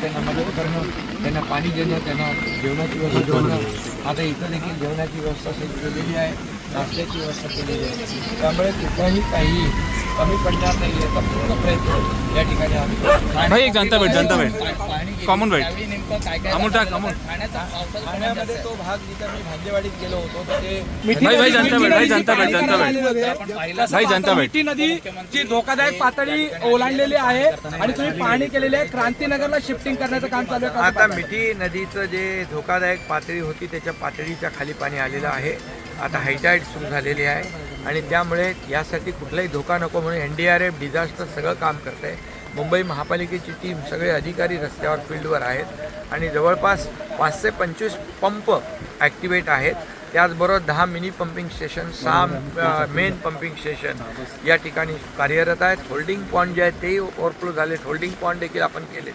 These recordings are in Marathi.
त्यांना मदत करणं त्यांना पाणी देणं त्यांना जेवणाची व्यवस्था करणं. आता इथं देखील जेवणाची व्यवस्था केलेली आहे नाश्त्याची व्यवस्था केलेली आहे. त्यामुळे कुठलाही काही कमी पडणार नाही याचा पूर्ण प्रयत्न या ठिकाणी आम्ही करतो. भाई एक जनता भेट जनता भेट. कॉमन भेट. त्यावेळी नेमकं काय काय अमोल टाक अमोल. ठाण्यामध्ये तो भाग जिथं मी भांजेवाडीत गेलो होतो तर भाई भाई जनता भेट भाई जनता भेट जनता भेट. आपण पाहिलं भाई जनता भेट. नदी ची धोकादायक पातळी ओलांडलेली आहे आणि तुम्ही पाहणी केलेली आहे. क्रांतीनगरला शिफ्टिंग करण्याचं काम चालू आहे. आता मिठी नदीचं जे धोकादायक पातळी होती त्याच्या पातळीच्या खाली पाणी आलेलं आहे. आता हायटाईड सुरू झालेली आहे. आणि त्यामुळे यासाठी कुठलाही धोका नको म्हणून N D R F disaster सगळं काम करत आहे मुंबई महापालिकेची टीम सगळे अधिकारी रस्त्यावर फील्डवर आहेत. आणि जवळपास पाचशे पंचवीस पंप ॲक्टिवेट आहेत. त्याचबरोबर दहा मिनी पंपिंग स्टेशन सहा मेन पंपिंग स्टेशन या ठिकाणी कार्यरत आहेत. होल्डिंग पॉईंट जे आहेत तेही ओव्हरफ्लो झालेत होल्डिंग पॉईंट देखील आपण केलेत.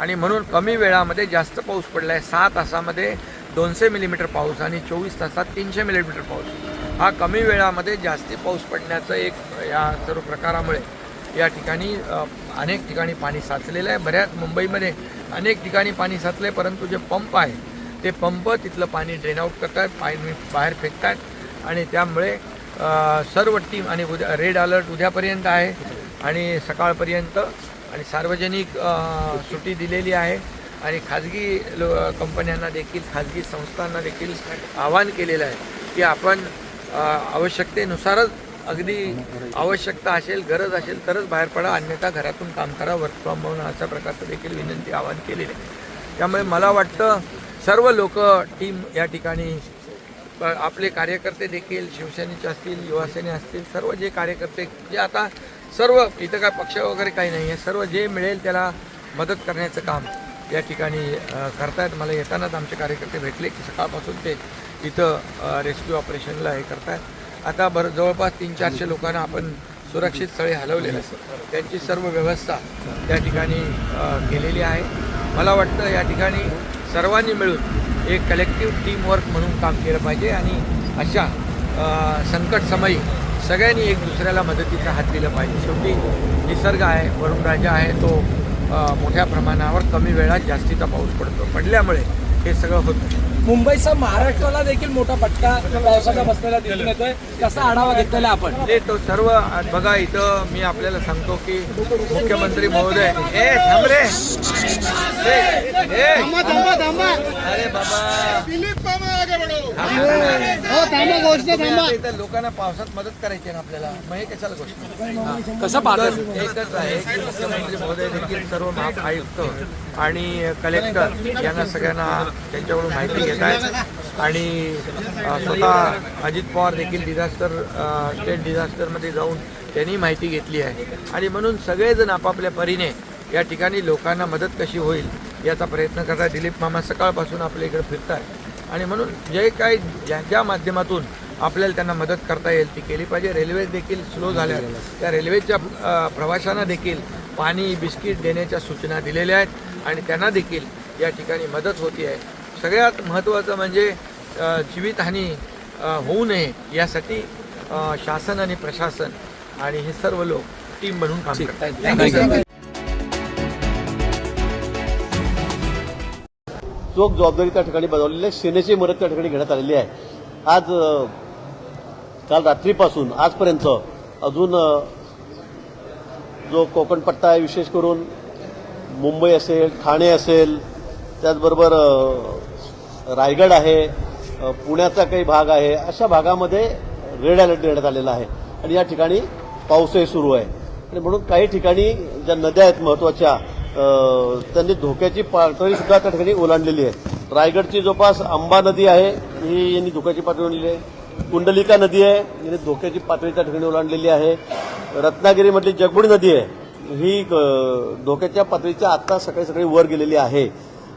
आणि म्हणून कमी वेळामध्ये जास्त पाऊस पडला आहे सहा तासामध्ये दोनशे मिलीमीटर पाऊस आणि चोवीस तासात तीनशे मिलीमीटर पाऊस. हा कमी वेळामध्ये जास्ती पाऊस पडण्याचं एक या सर्व प्रकारामुळे या ठिकाणी अनेक ठिकाणी पाणी साचलेलं आहे. बऱ्याच मुंबईमध्ये अनेक ठिकाणी पाणी साचलं आहे परंतु जे पंप आहे ते पंप तिथलं पाणी ड्रेन आउट करतात पाणी बाहेर फेकतात आणि त्यामुळे सर्व टीम आणि उद्या रेड अलर्ट उद्यापर्यंत आहे आणि सकाळपर्यंत आणि सार्वजनिक सुट्टी दिलेली आहे आणि खाजगी लो कंपन्यांना देखील खाजगी संस्थांना देखील आवाहन केलेलं आहे की आपण आवश्यकतेनुसारच अगदी आवश्यकता असेल गरज असेल तरच बाहेर पडा. अन्यथा घरातून काम करा. वर्क फ्रॉम होम अशा प्रकारचं देखील विनंती आवाहन केलेली आहे. त्यामुळे मला वाटतं सर्व लोक टीम या ठिकाणी आपले कार्यकर्ते देखील शिवसेनेचे असतील युवासेने असतील सर्व जे कार्यकर्ते जे आता सर्व इथं काय पक्ष वगैरे काही नाही आहे. सर्व जे मिळेल त्याला मदत करण्याचं काम या ठिकाणी करतायत. मला येतानाच आमचे कार्यकर्ते भेटले की सकाळपासून ते इथं रेस्क्यू ऑपरेशनला हे करतात आता बरं जवळपास तीन चारशे लोकांना आपण सुरक्षित स्थळी हलवलेलं आहे. त्यांची सर्व व्यवस्था त्या ठिकाणी केलेली आहे. मला वाटतं या ठिकाणी सर्वांनी मिळून एक कलेक्टिव्ह टीमवर्क म्हणून काम केलं पाहिजे आणि अशा संकटसमयी संकट समयी सगळ्यांनी एक दुसऱ्याला मदतीचा हात दिला पाहिजे. शेवटी निसर्ग आहे वरुणराजा आहे तो मोठ्या प्रमाणावर कमी वेळात जास्तीचा पाऊस पडतो. पडल्यामुळे हे सगळं होतं. मुंबईसह महाराष्ट्राला देखील मोठा फटका पावसाचा बसलेला दिसून येतोय. कसा आढावा घेतलेला आपण? ते तो सर्व बघा इथं मी आपल्याला सांगतो की मुख्यमंत्री महोदय ए थांब रे. ए, ए. अरे बाबा. लोकांना पावसात मदत करायची आहे ना आपल्याला मग हे कशाला गोष्ट कसं पाहताय तर एकच आहे की मुख्यमंत्री महोदय देखील सर्व महा आयुक्त आणि कलेक्टर यांना सगळ्यांना त्यांच्याकडून माहिती घेत आहेत. आणि स्वतः अजित पवार देखील डिझास्टर स्टेट डिझास्टरमध्ये जाऊन त्यांनी माहिती घेतली आहे. आणि म्हणून सगळेजण आपापल्या परीने या ठिकाणी लोकांना मदत कशी होईल याचा प्रयत्न करतात. दिलीप मामा सकाळपासून आपल्या इकडे फिरतात आणि म्हणून जे काही ज्या ज्या माध्यमातून आपल्याला त्यांना मदत करता येईल ती केली पाहिजे. रेल्वे देखील स्लो झाल्या. त्या रेल्वेच्या प्रवाशांना देखील पाणी बिस्किट देण्याच्या सूचना दिलेल्या आहेत आणि त्यांना देखील या ठिकाणी मदत होती आहे. सगळ्यात महत्त्वाचं म्हणजे जीवितहानी होऊ नये यासाठी शासन आणि प्रशासन आणि हे सर्व लोक टीम म्हणून काम करतात. चोख जबाबदारी त्या ठिकाणी बजावलेली आहे. सेनेची मदत त्या ठिकाणी घेण्यात आलेली आहे. आज काल रात्रीपासून आजपर्यंत अजून जो कोकणपट्टा आहे विशेष करून मुंबई असेल ठाणे असेल त्याचबरोबर रायगड आहे पुण्याचा काही भाग आहे अशा भागामध्ये रेड अलर्ट देण्यात आलेला आहे. आणि या ठिकाणी पाऊसही सुरू आहे. आणि म्हणून काही ठिकाणी ज्या नद्या आहेत महत्त्वाच्या त्यांनी धोक्याची पातळी सुद्धा त्या ठिकाणी ओलांडलेली आहे. रायगडची जवळपास आंबा नदी आहे ही यांनी धोक्याची पातळी ओलांडली आहे. कुंडलिका नदी आहे यांनी धोक्याची पातळी त्या ठिकाणी ओलांडलेली आहे. रत्नागिरीमधली जगबुडी नदी आहे ही धोक्याच्या पातळीच्या आत्ता सकाळी सकाळी वर गेलेली आहे.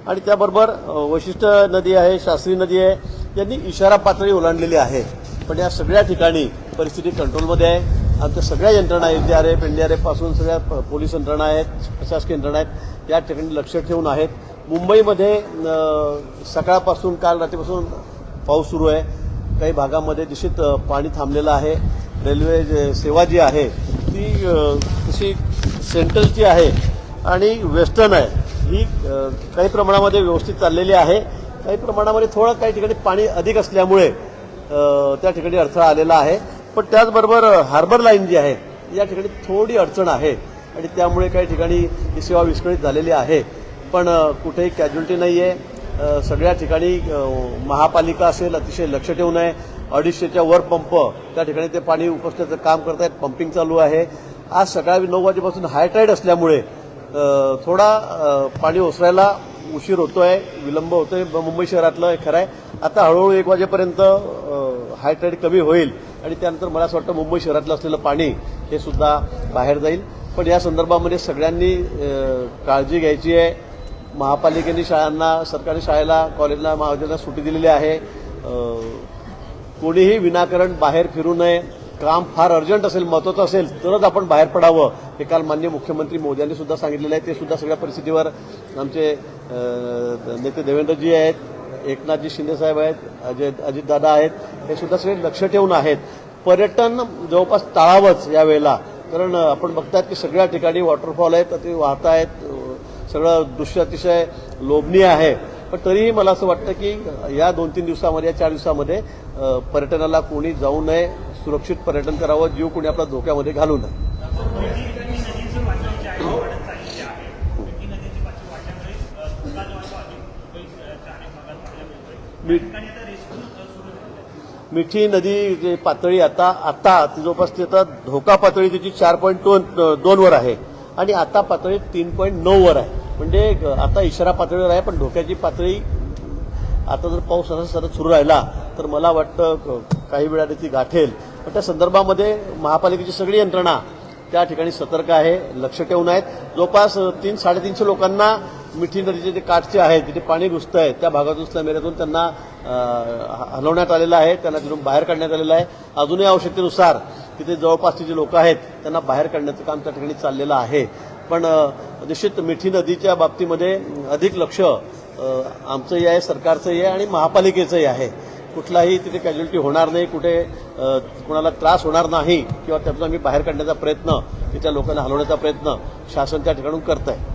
आणि त्याबरोबर वशिष्ठ नदी आहे शास्त्री नदी आहे यांनी इशारा पातळी ओलांडलेली आहे. पण या सगळ्या ठिकाणी परिस्थिती कंट्रोलमध्ये आहे. आता सगळ्या यंत्रणा S D R F N D आरपासून सगळ्या पोलीस यंत्रणा आहेत प्रशासकीय यंत्रणा आहेत या ठिकाणी लक्ष ठेवून आहेत. मुंबईमध्ये सकाळपासून काल रात्रीपासून पाऊस सुरू आहे. काही भागामध्ये निश्चित पाणी थांबलेलं आहे. रेल्वे जे सेवा जी आहे ती तशी सेंट्रलची आहे आणि वेस्टर्न आहे. ही काही प्रमाणामध्ये व्यवस्थित चाललेली आहे. काही प्रमाणामध्ये थोडं काही ठिकाणी पाणी अधिक असल्यामुळे त्या ठिकाणी अडथळा आलेला आहे. पण त्याचबरोबर हार्बर लाईन जी आहे या ठिकाणी थोडी अडचण आहे आणि त्यामुळे काही ठिकाणी ही सेवा विस्कळीत झालेली आहे. पण कुठेही कॅज्युलिटी नाही आहे सगळ्या ठिकाणी महापालिका असेल अतिशय लक्ष ठेवून आहे. अडीचशेच्या वर पंप त्या ठिकाणी ते पाणी उपसण्याचं काम करतायत पंपिंग चालू आहे. आज सकाळी नऊ वाजेपासून हायटाईड असल्यामुळे थोडा पाणी ओसरायला उशीर होतोय विलंब होतोय. मुंबई शहरातलं हे खरं आहे आता हळूहळू एक वाजेपर्यंत हायटाईड कमी होईल. आणि त्यानंतर मला असं वाटतं मुंबई शहरातलं असलेलं पाणी हे सुद्धा बाहेर जाईल. पण या संदर्भामध्ये सगळ्यांनी काळजी घ्यायची आहे. महापालिकेने शाळांना सरकारी शाळेला कॉलेजला महाविद्यालयाला सुट्टी दिलेली आहे. कोणीही विनाकारण बाहेर फिरू नये. काम फार अर्जंट असेल महत्वाचं असेल तरच आपण बाहेर पडावं. हे काल मान्य मुख्यमंत्री मोदी यांनी सुद्धा सांगितलेलं आहे. ते सुद्धा सगळ्या परिस्थितीवर आमचे नेते देवेंद्रजी आहेत. एकनाथजी शिंदेसाहेब आहेत अजय अजितदादा आहेत हे सुद्धा सगळे लक्ष ठेवून आहेत. पर्यटन जवळपास टाळावंच यावेळेला. कारण आपण बघतात की सगळ्या ठिकाणी वॉटरफॉल आहेत ते वाहत आहेत सगळं दृश्य अतिशय लोभनीय आहे. पण तरीही मला असं वाटतं की या दोन तीन दिवसामध्ये या चार दिवसामध्ये पर्यटनाला कोणी जाऊ नये सुरक्षित पर्यटन करावं जीव कोणी आपला धोक्यामध्ये घालू नये. मिठी नदी पातळी आता आता जवळपास ती आता धोका पातळी तिची चार पॉईंट दोन दोन वर आहे. आणि आता पातळी तीन पॉईंट नऊ वर आहे. म्हणजे आता इशारा पातळीवर आहे पण धोक्याची पातळी आता जर पाऊस असा सतत सुरू राहिला तर मला वाटतं काही वेळाने ती गाठेल. पण त्या संदर्भामध्ये महापालिकेची सगळी यंत्रणा त्या ठिकाणी सतर्क आहे लक्ष ठेवून आहेत. जवळपास तीन साडेतीनशे लोकांना मिठी नदीचे जे काठचे आहेत जिथे पाणी घुसतं आहे. त्या भागातून स्लमेऱ्यातून त्यांना हलवण्यात आलेलं आहे. त्यांना तिथून बाहेर काढण्यात आलेलं आहे. अजूनही आवश्यकतेनुसार तिथे जवळपासचे जे लोक आहेत त्यांना बाहेर काढण्याचं काम त्या ठिकाणी चाललेलं आहे. पण निश्चित मिठी नदीच्या बाबतीमध्ये अधिक लक्ष आमचंही आहे सरकारचंही आहे आणि महापालिकेचंही आहे. कुठलाही तिथे कॅज्युलिटी होणार नाही कुठे कुणाला त्रास होणार नाही किंवा त्यातून आम्ही बाहेर काढण्याचा प्रयत्न तिथल्या लोकांना हलवण्याचा प्रयत्न शासन त्या ठिकाणून करत आहे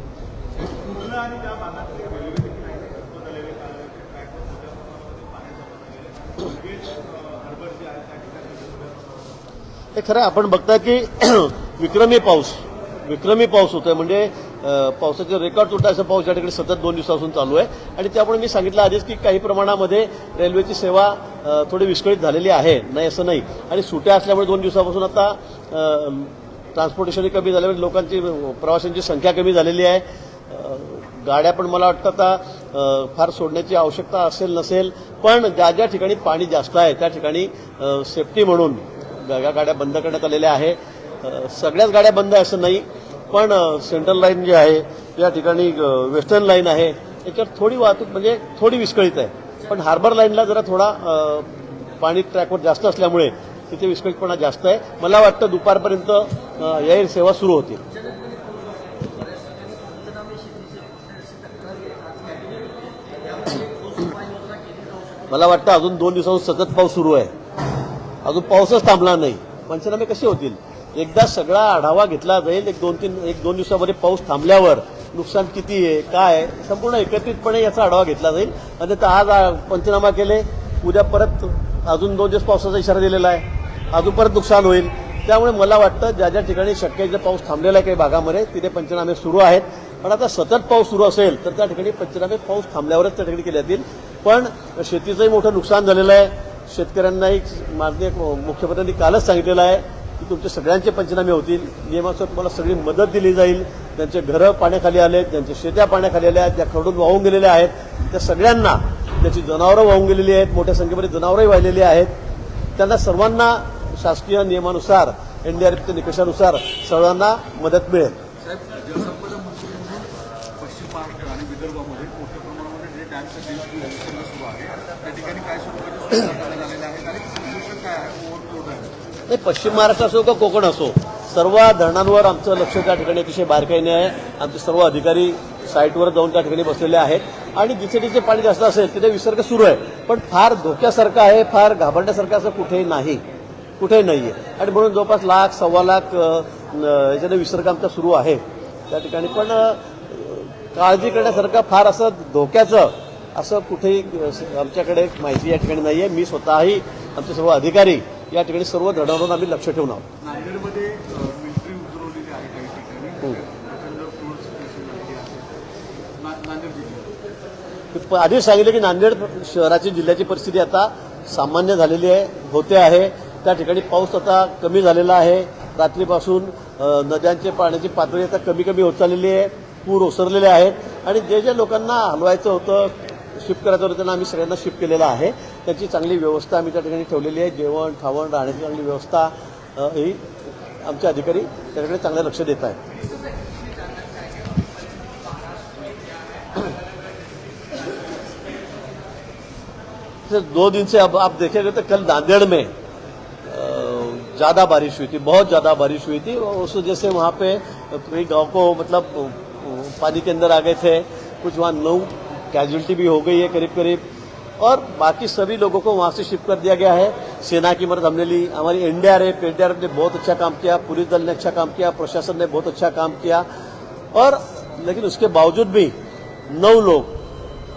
हे खरं आपण बघताय की विक्रमी पाऊस विक्रमी पाऊस होतोय. म्हणजे पावसाचे रेकॉर्ड तुटायचा पाऊस या ठिकाणी सतत दोन दिवसापासून चालू आहे. आणि त्यामुळे मी सांगितलं आधीच की काही प्रमाणामध्ये रेल्वेची सेवा थोडी विस्कळीत झालेली आहे. नाही असं नाही. आणि सुट्या असल्यामुळे दोन दिवसापासून आता ट्रान्सपोर्टेशन कमी झाल्यामुळे लोकांची प्रवाशांची संख्या कमी झालेली आहे. गाड्या पण मला वाटतं आता फार सोडण्याची आवश्यकता असेल नसेल. पण ज्या ज्या ठिकाणी पाणी जास्त आहे त्या ठिकाणी सेफ्टी म्हणून गाड्या बंद करण्यात आलेल्या आहे सगळ्याच गाड्या बंद आहे असं नाही. पण सेंट्रल लाईन जी आहे या ठिकाणी वेस्टर्न लाईन आहे. याच्यावर थोडी वाहतूक म्हणजे थोडी विस्कळीत आहे. पण हार्बर लाईनला जरा थोडा पाणी ट्रॅकवर जास्त असल्यामुळे तिथे विस्कळीतपणा जास्त आहे. मला वाटतं दुपारपर्यंत अ, या सेवा सुरू होतील. मला वाटतं अजून दोन दिवसापासून सतत पाऊस सुरू आहे. अजून पाऊसच थांबला नाही. पंचनामे कसे होतील? एकदा सगळा आढावा घेतला जाईल. एक दोन तीन एक दोन दिवसामध्ये पाऊस थांबल्यावर नुकसान किती आहे काय संपूर्ण एकत्रितपणे याचा आढावा घेतला जाईल. आणि तर आज पंचनामा केले. उद्या परत अजून दोन दिवस पावसाचा इशारा दिलेला आहे. अजून परत नुकसान होईल. त्यामुळे मला वाटतं ज्या ज्या ठिकाणी शक्य आहे, जे पाऊस थांबलेला आहे काही भागामध्ये तिथे पंचनामे सुरू आहेत. पण आता सतत पाऊस सुरू असेल तर त्या ठिकाणी पंचनामे पाऊस थांबल्यावरच त्या ठिकाणी केले जातील. पण शेतीचंही मोठं नुकसान झालेलं आहे. शेतकऱ्यांनाही माननीय मुख्यमंत्र्यांनी कालच सांगितलेलं आहे. की तुमचे सगळ्यांचे पंचनामे होतील. नियमानुसार तुम्हाला सगळी मदत दिली जाईल. त्यांचे घरं पाण्याखाली आले त्यांच्या शेत्या पाण्याखाली आल्या आहेत त्या खरडून वाहून गेलेल्या आहेत. त्या सगळ्यांना त्याची जनावरं वाहून गेलेली आहेत मोठ्या संख्येमध्ये जनावरंही वाहिलेली आहेत. त्यांना सर्वांना शासकीय नियमानुसार एनडीआरएफच्या निकषानुसार सर्वांना मदत मिळेल. पश्चिम नाही पश्चिम महाराष्ट्र असो का कोकण असो सर्व धरणांवर आमचं लक्ष त्या ठिकाणी अतिशय बारकाईने आहे. आमचे सर्व अधिकारी साईटवर जाऊन त्या ठिकाणी बसलेले आहेत. आणि जिथे जिथे पाणी जास्त असेल तिथे विसर्ग सुरू आहे. पण फार धोक्यासारखं आहे फार घाबरण्यासारखं असं कुठेही नाही. कुठेही नाही आहे आणि म्हणून जवळपास लाख सव्वा लाख याच्याने विसर्ग आमचा सुरू आहे. त्या ठिकाणी पण काळजी करण्यासारखं फार असं धोक्याचं असं कुठेही आमच्याकडे माहिती या ठिकाणी नाही आहे मी स्वतःही आमचे सर्व अधिकारी या ठिकाणी सर्व धडावरून आम्ही लक्ष ठेवून आहोत. आधीच सांगितलं की नांदेड शहराची जिल्ह्याची परिस्थिती आता सामान्य झालेली आहे होते आहे. त्या ठिकाणी पाऊस आता कमी झालेला आहे. रात्रीपासून नद्यांचे पाण्याची पातळी आता कमी कमी होत चाललेली आहे. पूर ओसरलेले आहेत. आणि जे जे लोकांना हलवायचं होतं शिफ्ट करायचं होतं त्यांना आम्ही सगळ्यांना शिफ्ट केलेलं आहे. त्याची चांगली व्यवस्था आम्ही त्या ठिकाणी ठेवलेली आहे. जेवण खावण राहण्याची चांगली व्यवस्था ही आमचे अधिकारी त्याकडे चांगलं लक्ष देत आहेत. दो दिन से अब आप देखेंगे तो कल नांदेड़ में ज्यादा बारिश हुई थी बहुत ज्यादा बारिश हुई थी और उस वजह से वहाँ पे कई गांव को मतलब पानी के अंदर आ गए थे। कुछ वहाँ नौ कैजुअलिटी भी हो गई है करीब करीब। और बाकी सभी लोगों को वहाँ से शिफ्ट कर दिया गया है। सेना की मदद हमने ली। हमारी एनडीआरएफ एनडीआरएफ ने बहुत अच्छा काम किया। पुलिस दल ने अच्छा काम किया। प्रशासन ने बहुत अच्छा काम किया। और लेकिन उसके बावजूद भी नौ लोग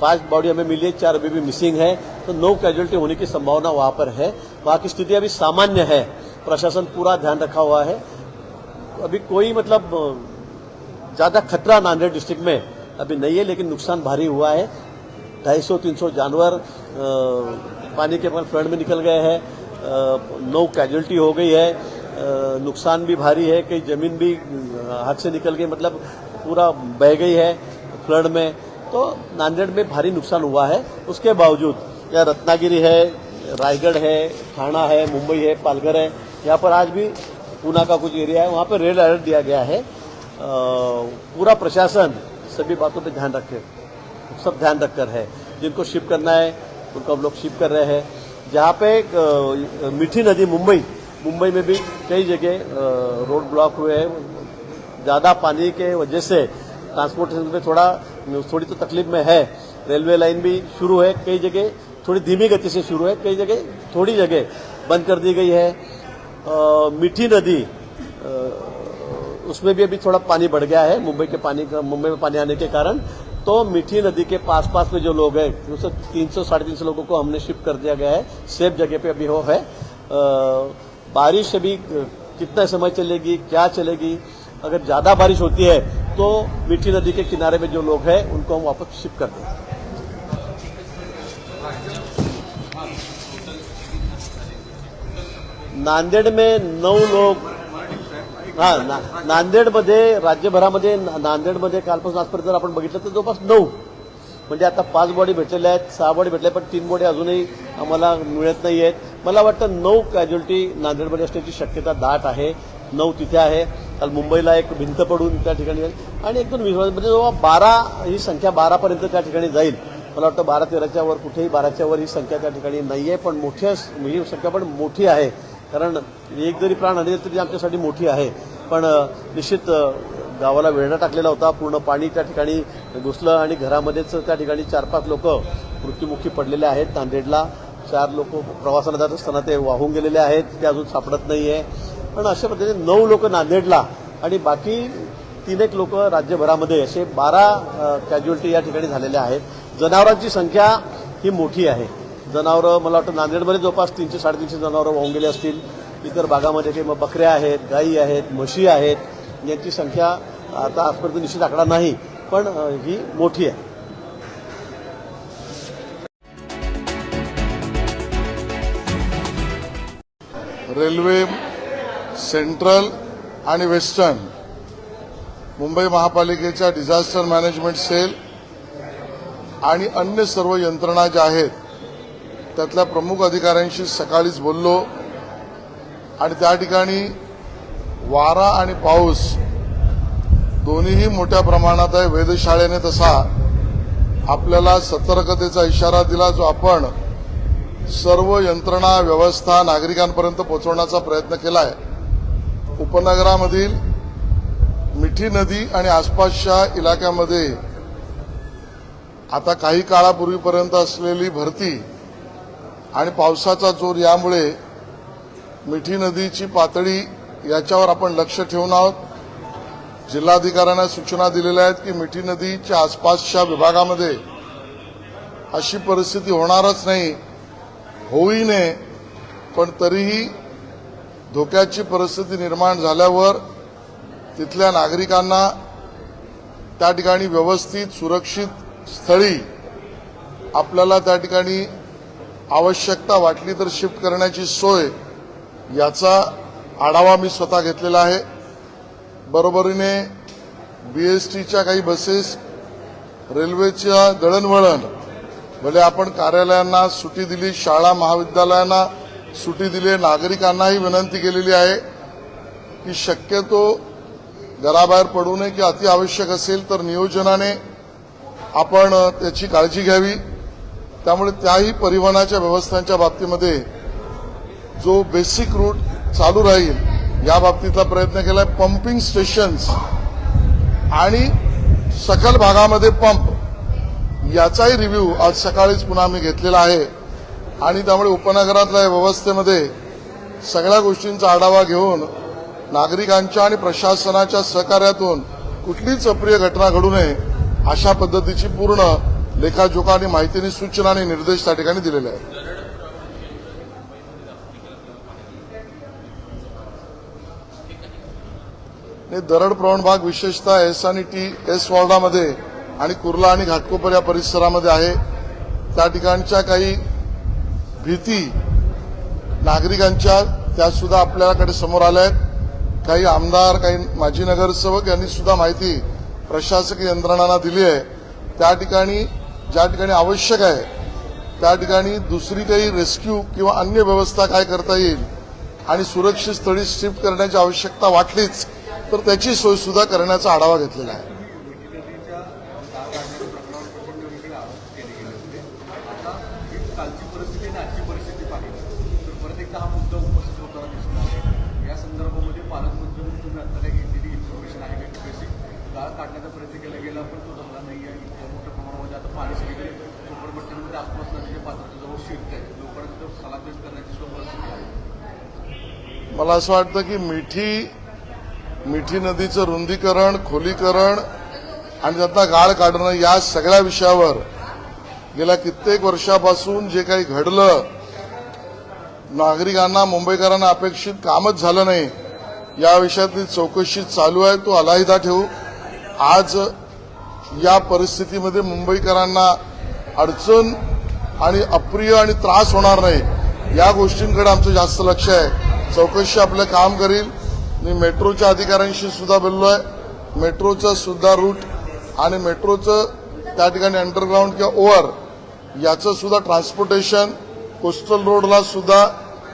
पाँच बॉडी हमें मिली है चार अभी भी मिसिंग है। तो नौ कैजुअलिटी होने की संभावना वहाँ पर है। वहाँ की स्थिति अभी सामान्य है। प्रशासन पूरा ध्यान रखा हुआ है। अभी कोई मतलब ज़्यादा खतरा नांदेड़ डिस्ट्रिक्ट में। अभी नहीं है लेकिन नुकसान भारी हुआ है। ढाई सौ तीन सौ जानवर पानी के फ्लड में निकल गए हैं। नौ कैजुअलिटी हो गई है। नुकसान भी भारी है कई ज़मीन भी हाथ से निकल गई मतलब पूरा बह गई है फ्लड में। तो नांदेड़ में भारी नुकसान हुआ है। उसके बावजूद यहाँ रत्नागिरी है रायगढ़ है थाना है मुंबई है पालघर है। यहाँ पर आज भी पूना का कुछ एरिया है वहाँ पर रेड अलर्ट दिया गया है। अ, पूरा प्रशासन सभी बातों पे ध्यान रखे। सब ध्यान रखकर है। जिनको शिफ्ट करना है, उनको हम लोग शिफ्ट कर रहे हैं। जहाँ पे मीठी नदी मुंबई मुंबई में भी कई जगह रोड ब्लॉक हुए हैं। ज़्यादा पानी के वजह से ट्रांसपोर्टेशन में थोड़ा, थोड़ी तो तकलीफ़ में है। रेलवे लाइन भी शुरू है, कई जगह थोड़ी धीमी गति से शुरू है, कई जगह थोड़ी जगह बंद कर दी गई है। मीठी नदी उसमें भी अभी थोड़ा पानी बढ़ गया है मुंबई के पानी मुंबई में पानी आने के कारण। तो मीठी नदी के पास पास में जो लोग हैं तीन सौ साढ़े तीन सौ लोगों को हमने शिफ्ट कर दिया गया है। सेफ़ जगह पे अभी हो है। अ, बारिश अभी कितना समय चलेगी क्या चलेगी? अगर ज़्यादा बारिश होती है तो मीठी नदी के किनारे में जो लोग हैं उनको हम वापस शिफ्ट कर देंगे। नांदेड में नौ लोग हा ना, नांदेडमध्ये राज्यभरामध्ये ना- नांदेडमध्ये कालपासून आजपर्यंत जर आपण बघितलं तर जवळपास नऊ. म्हणजे आता पाच बॉडी भेटलेल्या आहेत सहा बॉडी भेटल्या पण तीन बॉडी अजूनही आम्हाला मिळत नाही आहेत. मला वाटतं नऊ कॅज्युअल्टी नांदेडमध्ये असण्याची शक्यता दाट आहे. नऊ तिथे आहे. काल मुंबईला एक भिंत पडून त्या ठिकाणी आणि एक दोन वीस म्हणजे जवळ बारा ही संख्या बारापर्यंत त्या ठिकाणी जाईल. मला वाटतं बारा तेराच्या वर कुठेही बाराच्या वर ही संख्या त्या ठिकाणी नाही आहे पण मोठी अस- ही संख्या पण मोठी आहे. कारण एक जरी प्राण आले तरी आमच्यासाठी मोठी आहे. पण निश्चित गावाला वेढा टाकलेला होता. पूर्ण पाणी त्या ठिकाणी घुसलं आणि घरामध्येच त्या ठिकाणी चार पाच लोक मृत्युमुखी पडलेले आहेत. नांदेडला चार लोक प्रवासाला जात असताना ते वाहून गेलेले आहेत. ते अजून सापडत नाहीये. पण अशा पद्धतीने नऊ लोक नांदेडला आणि बाकी तीन एक लोक राज्यभरामध्ये असे बारा कॅज्युअलिटी या ठिकाणी झालेल्या आहेत. जनावरांची संख्या ही मोठी आहे. जनावरं मला वाटतं नांदेडमध्ये जवळपास तीनशे साडेतीनशे जनावरं वाहून गेली असतील. इतर भागामध्ये काही मग बकऱ्या आहेत गायी आहेत म्हशी आहेत यांची संख्या आता आजपर्यंत निश्चित आकडा नाही पण ही मोठी आहे. रेल्वे सेंट्रल आणि वेस्टर्न. मुंबई महापालिकेच्या डिझास्टर मॅनेजमेंट सेल आणि अन्य सर्व यंत्रणा ज्या आहेत त्यातल्या प्रमुख अधिकाऱ्यांशी सकाळीच बोललो आणि त्या ठिकाणी वारा आणि पाऊस दोन्हीही मोठ्या प्रमाणात आहे. वेधशाळेने तसा आपल्याला सतर्कतेचा इशारा दिला जो आपण सर्व यंत्रणा व्यवस्था नागरिकांपर्यंत पोहोचवण्याचा प्रयत्न केलाय. उपनगरामधील मिठी नदी आणि आसपासच्या इलाक्यामध्ये आता काही काळापूर्वीपर्यंत असलेली भरती आणि पावसाचा जोर यामुळे मिठी नदीची पातळी याच्यावर आपण लक्ष ठेवून आहोत. जिल्हाधिकाऱ्यांना सूचना दिलेल्या आहेत की मिठी नदीच्या आसपासच्या विभागामध्ये अशी परिस्थिती होणारच नाही होई नये पण तरीही धोक्याची परिस्थिती निर्माण झाल्यावर तिथल्या नागरिकांना त्या ठिकाणी व्यवस्थित सुरक्षित स्थळी आपल्याला त्या ठिकाणी आवश्यकता वाटली तर शिफ्ट करण्याची सोय याचा आढावा मी स्वतः घेतलेला आहे. बरोबरीने बीएसटीच्या काही बसेस रेल्वेच्या दळणवळण भले आपण कार्यालयांना सुटी दिली शाळा महाविद्यालयांना सुटी दिली नागरिकांनाही विनंती केलेली आहे की शक्यतो घराबाहेर पडू नये की अति आवश्यक असेल तर नियोजनाने आपण त्याची काळजी घ्यावी. त्यामुळे त्याही परिवहनाच्या व्यवस्थांच्या बाबतीमध्ये जो बेसिक रूट चालू राहील या बाबतीतला प्रयत्न केलाय. पंपिंग स्टेशन्स आणि सकल भागामध्ये पंप याचाही रिव्ह्यू आज सकाळीच पुन्हा आम्ही घेतलेला आहे. आणि त्यामुळे उपनगरातल्या या व्यवस्थेमध्ये सगळ्या गोष्टींचा आढावा घेऊन नागरिकांच्या आणि प्रशासनाच्या सहकार्यातून कुठलीच अप्रिय घटना घडू नये अशा पद्धतीची पूर्ण लेखाजोखा आणि माहितीने सूचना आणि निर्देश त्या ठिकाणी दिलेले आहेत. दरड प्रवण भाग विशेषतः एस आणि टी एस वॉर्डामध्ये आणि कुर्ला आणि घाटकोपर या परिसरामध्ये आहे. त्या ठिकाणच्या काही भीती नागरिकांच्या त्या सुद्धा आपल्याकडे समोर आल्या आहेत. काही आमदार काही माजी नगरसेवक यांनी सुद्धा माहिती प्रशासकीय यंत्रणांना दिली आहे. त्या ठिकाणी ज्या ठिकाणी आवश्यक आहे त्या ठिकाणी दुसरी काही रेस्क्यू किंवा अन्य व्यवस्था काय करता येईल आणि सुरक्षित स्थळी शिफ्ट करण्याची आवश्यकता वाटलीच तर त्याची सोय सुद्धा करण्याचा आढावा घेतलेला आहे नदीच्या गाळ काढण्याच्या प्रकरणावर प्रचंड वेगळे आरोप केले गेले होते आता ही कालची परिस्थिती आणि आजची परिस्थिती पाहिली तर परत एकदा हा मुद्दा उपस्थित होताना दिसला आहे या संदर्भामध्ये पालकमंत्री म्हणून तुम्ही आता काही घेतलेली इन्फॉर्मेशन आहे का की बेसिक गाळ काढण्याचा प्रयत्न केला गेला पण तो झाला नाही आहे इतक्या मोठ्या प्रमाणामध्ये आता पाणी सगळीकडे झोपडपट्ट्यांमध्ये आसपास नदीच्या पात्राच्या जवळ शिरत आहे लोकांना तिथं स्थलांतरित करण्याची सुद्धा परिस्थिती आहे मला असं वाटतं की मिठी मिठी नदीचं रुंदीकरण खोलीकरण आणि त्यातला गाळ काढणं या सगळ्या विषयावर गेल्या कित्येक वर्षापासून जे काही घडलं नागरिकांना मुंबईकरांना अपेक्षित कामच झालं नाही. या विषयातली चौकशी चालू आहे तो अलाहिदा ठेवू. आज या परिस्थितीमध्ये मुंबईकरांना अडचण आणि अप्रिय आणि त्रास होणार नाही. या गोष्टींकडे आमचं जास्त लक्ष आहे. चौकशी आपलं काम करील. मी मेट्रोच्या अधिकाऱ्यांशी सुद्धा बोललो आहे मेट्रोचं सुद्धा रूट आणि मेट्रोचं त्या ठिकाणी अंडरग्राऊंड किंवा ओव्हर याचं सुद्धा ट्रान्सपोर्टेशन कोस्टल रोडला सुद्धा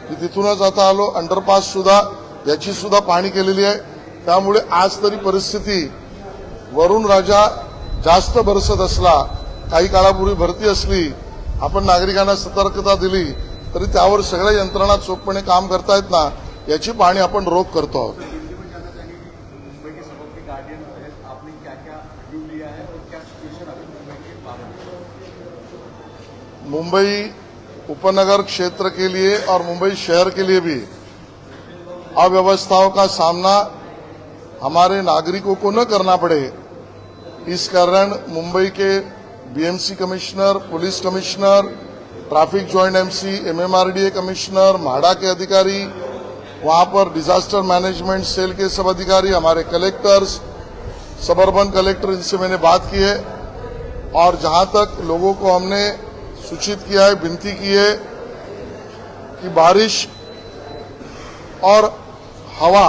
मी तिथूनच आता आलो. अंडरपास सुद्धा याची सुद्धा पाहणी केलेली आहे. त्यामुळे आज तरी परिस्थिती वरुण राजा जास्त बरसत असला काही काळापूर्वी भरती असली आपण नागरिकांना सतर्कता दिली तरी त्यावर सगळ्या यंत्रणा चोखपणे काम करतायत ना याची पाहणी आपण रोख करतो आहोत. मुंबई मुंबई उपनगर क्षेत्र के लिए और मुंबई शहर के लिए भी अव्यवस्थाओं का सामना हमारे नागरिकों को न करना पड़े। इस कारण मुंबई के BMC commissioner police commissioner traffic joint MC MMRDA commissioner MHADA के अधिकारी, वहाँ पर डिजास्टर मैनेजमेंट, सेल के सब अधिकारी, हमारे कलेक्टर्स सबर्बन कलेक्टर, इनसे मैंने बात की है। और जहाँ तक लोगों को हमने सूचित किया है, विनती की है कि बारिश और हवा,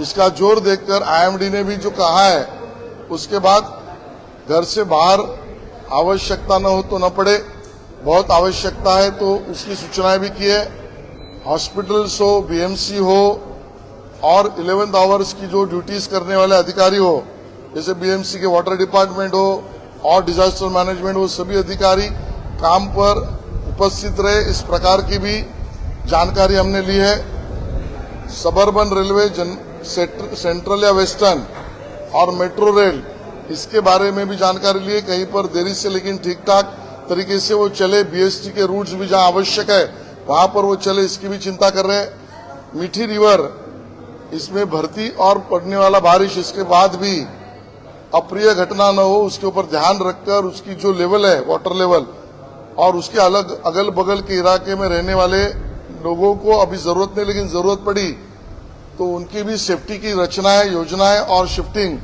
इसका ज़ोर देखकर आईएमडी ने भी जो कहा है, उसके बाद घर से बाहर आवश्यकता न हो तो न पड़े। बहुत आवश्यकता है तो उसकी सूचनाएँ भी की है हॉस्पिटल्स हो बीएमसी हो, और इलेवेंथ आवर्स की जो ड्यूटीज़ करने वाले अधिकारी हो, जैसे बीएमसी के वाटर डिपार्टमेंट हो, और डिजास्टर मैनेजमेंट हो सभी अधिकारी काम पर उपस्थित रहे। इस प्रकार की भी जानकारी हमने ली है। सबर्बन रेलवे सेंट्रल या वेस्टर्न और मेट्रो रेल इसके बारे में भी जानकारी ली है। कहीं पर देरी से लेकिन ठीक ठाक तरीके से वो चले बीएसटी के रूट्स भी जहाँ आवश्यक है, वहाँ पर वो चले, इसकी भी चिंता कर रहे हैं। मीठी रिवर इसमें भर्ती और पड़ने वाला बारिश, इसके बाद भी अप्रिय घटना न हो, उसके ऊपर ध्यान रखकर उसकी जो लेवल है वाटर लेवल और उसके अलग अगल बगल के इलाके में रहने वाले लोगों को अभी ज़रूरत नहीं, लेकिन ज़रूरत पड़ी तो उनकी भी सेफ्टी की रचनाएँ, योजनाएँ और शिफ्टिंग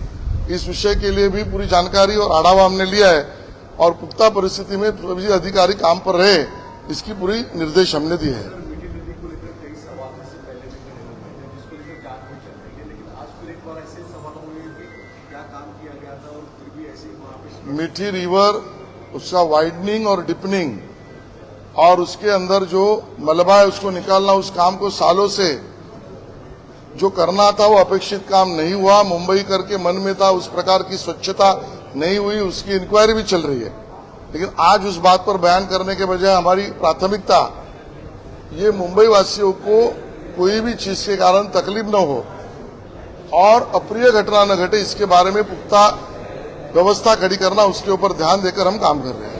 इस विषय के लिए भी पूरी जानकारी और आढ़ावा हमने लिया है। और पुख्ता परिस्थिति में सभी अधिकारी काम पर रहे इसकी पूरी निर्देश हमने दिए हैं। मीठी नदी को लेकर कई सवाल इससे पहले भी खड़े हुए थे जिसको लेकर जांच भी चल रही है लेकिन आज फिर एक बार ऐसे सवाल हुए कि क्या काम किया गया था और फिर भी ऐसे ही वहाँ पे मीठी रिवर उसका वाइडनिंग और डिपनिंग और उसके अंदर जो मलबा है उसको निकालना उस काम को सालों से जो करना था वो अपेक्षित काम नहीं हुआ। मुंबई करके मन में था उस प्रकार की स्वच्छता नहीं हुई, उसकी इंक्वायरी भी चल रही है। लेकिन आज उस बात पर बयान करने के बजाय हमारी प्राथमिकता, ये मुंबई वासियों को कोई भी चीज़ के कारण तकलीफ़ न हो और अप्रिय घटना न घटे, इसके बारे में पुख्ता व्यवस्था खड़ी करना, उसके ऊपर ध्यान देकर हम काम कर रहे हैं।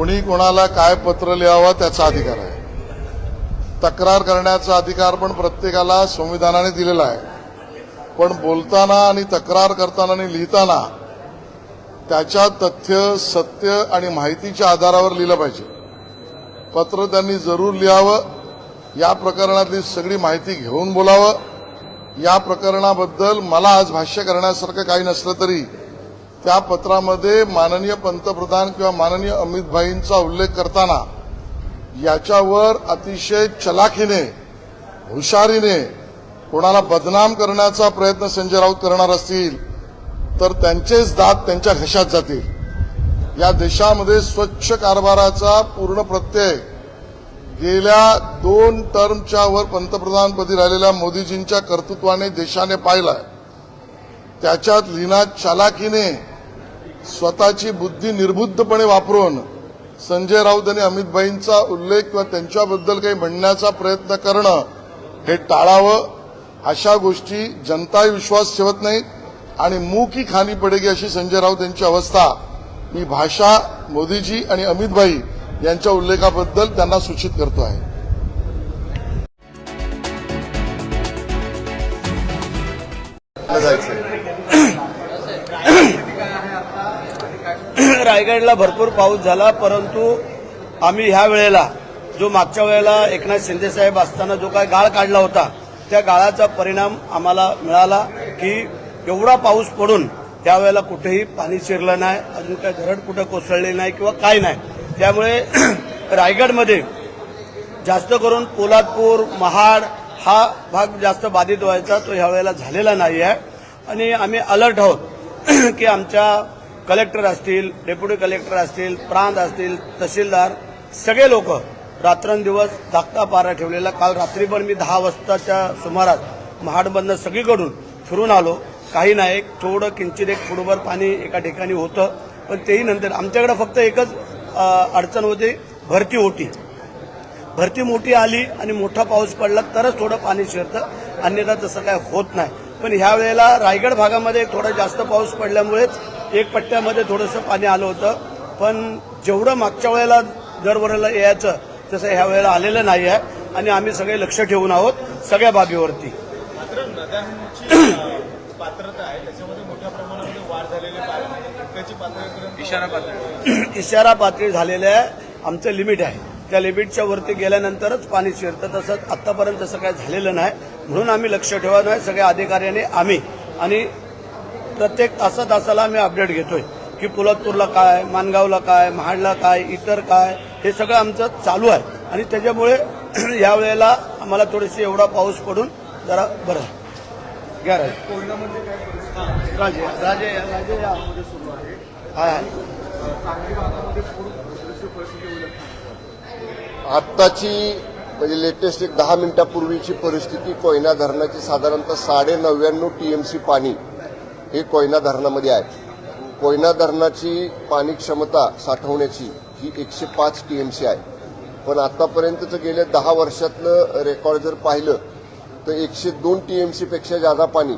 कोणी कोणाला काय पत्र लिहावं त्याचा अधिकार आहे. तक्रार करण्याचा अधिकार पण प्रत्येकाला संविधानाने दिलेला आहे. पण बोलताना आणि तक्रार करताना आणि लिहिताना त्याच्या तथ्य सत्य आणि माहितीच्या आधारावर लिहिलं पाहिजे. पत्र त्यांनी जरूर लिहावं या प्रकरणातली सगळी माहिती घेऊन बोलावं. या प्रकरणाबद्दल मला आज भाष्य करण्यासारखं काही नसलं तरी त्या पत्रामध्ये माननीय पंतप्रधान किंवा माननीय अमित भाईंचा उल्लेख करताना याच्यावर अतिशय चलाखीने हुशारीने कोणाला बदनाम करण्याचा प्रयत्न संजय राऊत करणार असतील तर त्यांचेच दात त्यांच्या घशात जातील. या देशामध्ये स्वच्छ कारभाराचा पूर्ण प्रत्यय गेल्या दोन टर्मच्या वर पंतप्रधानपदी राहिलेल्या मोदीजींच्या कर्तृत्वाने देशाने पाहिलाय. त्याच्यात लीना चालाकीने स्वतःची बुद्धी निर्बुद्धपणे वापरून संजय राऊत आणि अमितभाईंचा उल्लेख किंवा त्यांच्याबद्दल काही म्हणण्याचा प्रयत्न करणं हे टाळावं अशा गोष्टी जनताही विश्वास ठेवत नाहीत आणि मुंह ही खानी पडेगी अशी संजय राऊत यांची अवस्था. मी भाषा मोदीजी आणि अमितभाई यांच्या उल्लेखाबद्दल त्यांना सूचित करतो आहे. रायगडला भरपूर पाऊस झाला परंतु आम्ही ह्या वेळेला जो मागच्या वेळेला एकनाथ शिंदेसाहेब असताना जो काय गाळ काढला होता त्या गाळाचा परिणाम आम्हाला मिळाला की एवढा पाऊस पडून त्यावेळेला कुठेही पाणी शिरलं नाही अजून काय धरण कुठं कोसळले नाही किंवा काय नाही. त्यामुळे रायगडमध्ये जास्त करून पोलादपूर महाड हा भाग जास्त बाधित व्हायचा तो ह्यावेळेला झालेला नाही आहे आणि आम्ही अलर्ट आहोत की आमच्या कलेक्टर असतील डेप्युटी कलेक्टर असतील प्रांत असतील तहसीलदार सगळे लोक रात्रंदिवस धाकटा पारा ठेवलेला. काल रात्री पण मी दहा वाजताच्या सुमारास महाडमधनं सगळीकडून फिरून आलो. काही नाही थोडं किंचित एक फुटभर पाणी एका ठिकाणी होतं पण तेही नंतर आमच्याकडे फक्त एकच अडचण होती भरती होती भरती मोठी आली आणि मोठा पाऊस पडला तरच थोडं पाणी शिरतं. अन्यथा तसं काय होत नाही. पण ह्या वेळेला रायगड भागामध्ये थोडा जास्त पाऊस पडल्यामुळेच एक पट्ट्यामध्ये थोडंसं पाणी आलं होतं. पण जेवढं मागच्या वेळेला दरवेळेला यायचं तसं ह्या वेळेला आलेलं नाही आहे. आणि आम्ही सगळे लक्ष ठेवून आहोत सगळ्या बाबीवरती इशारा पातळी झालेलं आहे. आमचं लिमिट आहे. त्या लिमिटच्या वरती गेल्यानंतरच पाणी शिरतं. तसंच आतापर्यंत तसं काय झालेलं नाही. म्हणून आम्ही लक्ष ठेवत नाही. सगळ्या अधिकाऱ्यांनी आम्ही आणि प्रत्येक तासा तासाला आम्ही अपडेट घेतोय की पोलादपूरला काय मानगावला काय महाडला काय इतर काय हे सगळं आमचं चालू आहे. आणि त्याच्यामुळे या वेळेला आम्हाला थोडीशी एवढा पाऊस पडून जरा बरं. घ्या राजे. कोयनामध्ये काय परिस्थिती? राजे राजे राजे या. मध्ये सुरू आहे. हाय हाय सांगली भागामध्ये पूर सदृश्य परिस्थिती होईल असं आत्ताची म्हणजे लेटेस्ट एक दहा मिनिटापूर्वीची परिस्थिती कोयना धरणाची साधारणतः साडे नव्याण्णव टीएमसी पाणी हे कोयना धरणामध्ये आहे. कोयना धरणाची पाणी क्षमता साठवण्याची ही एकशे पाच टीएमसी आहे. पण आतापर्यंतचं गेल्या दहा वर्षातलं रेकॉर्ड जर पाहिलं तर एकशे दोन टी एम सीपेक्षा जादा पाणी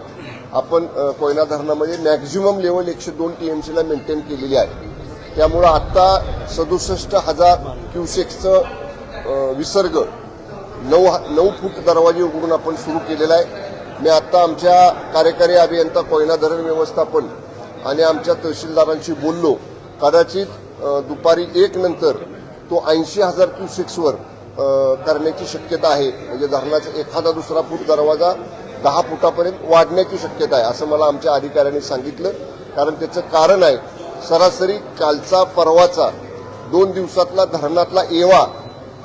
आपण कोयना धरणामध्ये मॅक्झिमम लेवल एकशे दोन टीएमसीला मेंटेन केलेली आहे. त्यामुळं आत्ता सदुसष्ट हजार क्युसेक्सचं विसर्ग नऊ नऊ फूट दरवाजे उघडून आपण सुरू केलेला आहे. मी आत्ता आमच्या कार्यकारी अभियंता कोयना धरण व्यवस्थापन आणि आमच्या तहसीलदारांशी बोललो. कदाचित दुपारी एक नंतर तो ऐंशी हजार क्युसेक्सवर करण्याची शक्यता आहे. म्हणजे धरणाचा एखादा दुसरा फूट दरवाजा दहा फुटापर्यंत वाढण्याची शक्यता आहे असं मला आमच्या अधिकाऱ्यांनी सांगितलं. कारण त्याचं कारण आहे सरासरी कालचा परवाचा दोन दिवसातला धरणातला एवा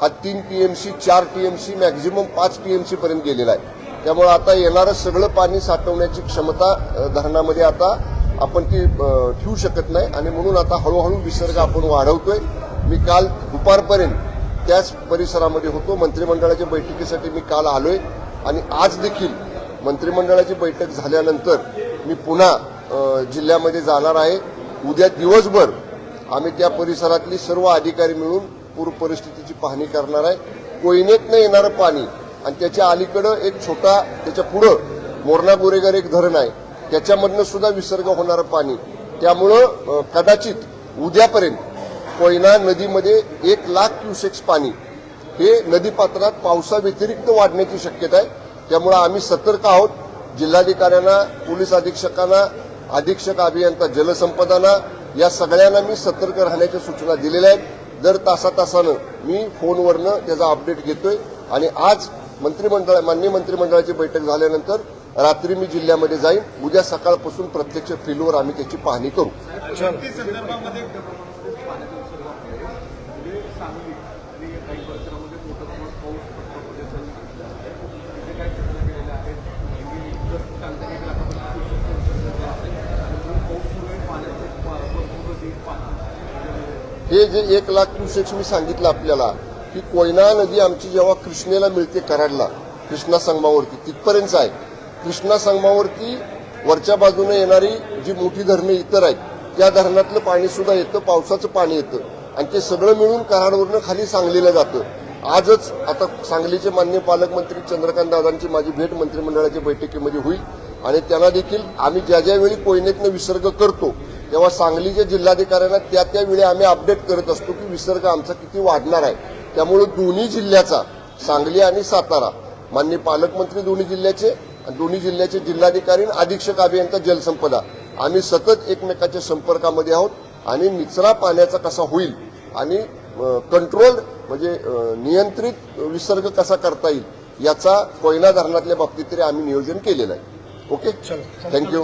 हा तीन पीएमसी चार टीएमसी मॅक्झिमम पाच पीएमसी पर्यंत गेलेला आहे. त्यामुळे आता येणारं सगळं पाणी साठवण्याची क्षमता धरणामध्ये आता आपण ती ठेवू शकत नाही आणि म्हणून आता हळूहळू विसर्ग आपण वाढवतोय. मी काल दुपारपर्यंत त्याच परिसरामध्ये होतो. मंत्रिमंडळाच्या बैठकीसाठी मी काल आलोय आणि आज देखील मंत्रिमंडळाची बैठक झाल्यानंतर मी पुन्हा जिल्ह्यामध्ये जाणार आहे. उद्या दिवसभर आम्ही त्या परिसरातली सर्व अधिकारी मिळून पूर परिस्थितीची पाहणी करणार आहे. कोयनेतनं येणारं पाणी आणि त्याच्या अलीकडं एक छोटा त्याच्या पुढं मोरणा गोरेगार एक धरण आहे. त्याच्यामधनं सुद्धा विसर्ग होणारं पाणी. त्यामुळं कदाचित उद्यापर्यंत कोयना नदीमध्ये एक लाख क्युसेक्स पाणी हे नदीपात्रात पावसाव्यतिरिक्त वाढण्याची शक्यता आहे. त्यामुळे आम्ही सतर्क आहोत. जिल्हाधिकाऱ्यांना पोलीस अधीक्षकांना अधीक्षक अभियंता जलसंपदाना या सगळ्यांना मी सतर्क राहण्याच्या सूचना दिलेल्या आहेत. दर तासा तासानं मी फोनवरनं त्याचा अपडेट घेतोय. आणि आज मंत्रिमंडळ मान्य मंत्रिमंडळाची बैठक झाल्यानंतर रात्री मी जिल्ह्यामध्ये जाईन. उद्या सकाळपासून प्रत्यक्ष फील्डवर आम्ही त्याची पाहणी करू. हे जे एक लाख क्युसेक्स मी सांगितलं आपल्याला की कोयना नदी आमची जेव्हा कृष्णेला मिळते कराडला कृष्णा संगमावरती तिथपर्यंत आहे. कृष्णा संगमावरती वरच्या बाजूने येणारी जी मोठी धरणे इतर आहेत त्या धरणातलं पाणी सुद्धा येतं पावसाचं पाणी येतं. आणि ते सगळं मिळून कराडवरनं खाली सांगलीला जातं. आजच आता सांगलीचे मान्य पालकमंत्री चंद्रकांत दादांची माझी भेट मंत्रिमंडळाच्या बैठकीमध्ये होईल. आणि त्यांना देखील आम्ही ज्या ज्यावेळी कोयनेतनं विसर्ग करतो तेव्हा सांगलीच्या जिल्हाधिकाऱ्यांना त्या त्यावेळी आम्ही अपडेट करत असतो की विसर्ग आमचा किती वाढणार आहे. त्यामुळे दोन्ही जिल्ह्याचा सांगली आणि सातारा मान्य पालकमंत्री दोन्ही जिल्ह्याचे आणि दोन्ही जिल्ह्याचे जिल्हाधिकारी आणि अधीक्षक अभियंता जलसंपदा. आम्ही सतत एकमेकाच्या संपर्कामध्ये आहोत आणि निचरा पाण्याचा कसा होईल आणि कंट्रोल म्हणजे नियंत्रित विसर्ग कसा करता येईल याचा कोयना धरणातल्या बाबतीत तरी आम्ही नियोजन केलेलं आहे. ओके? थँक्यू